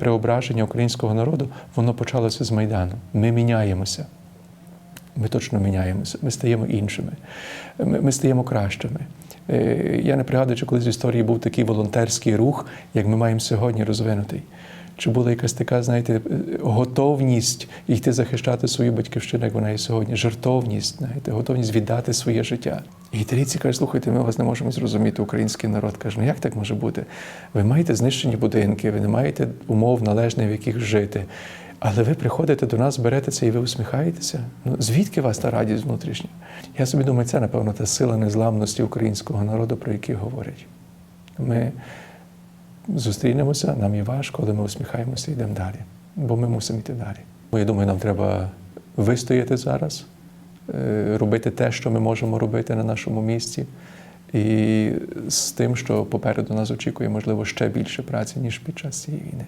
Преображення українського народу воно почалося з Майдану. Ми міняємося. Ми точно міняємося. Ми стаємо іншими. Ми, ми стаємо кращими. Е, Я не пригадую, чи колись в історії був такий волонтерський рух, як ми маємо сьогодні розвинутий. Чи була якась така, знаєте, е, готовність йти захищати свою батьківщину, як вона є сьогодні, жертовність, знаєте, готовність віддати своє життя. І італійці кажуть, слухайте, ми вас не можемо зрозуміти, український народ каже, ну як так може бути? Ви маєте знищені будинки, ви не маєте умов належних, в яких жити. Але ви приходите до нас, берете це і ви усміхаєтеся. Ну звідки вас та радість внутрішня? Я собі думаю, це, напевно, та сила незламності українського народу, про які говорять. Ми зустрінемося, нам є важко, але ми усміхаємося і йдемо далі. Бо ми мусимо йти далі. Бо я думаю, нам треба вистояти зараз, робити те, що ми можемо робити на нашому місці. І з тим, що попереду нас очікує, можливо, ще більше праці, ніж під час цієї війни.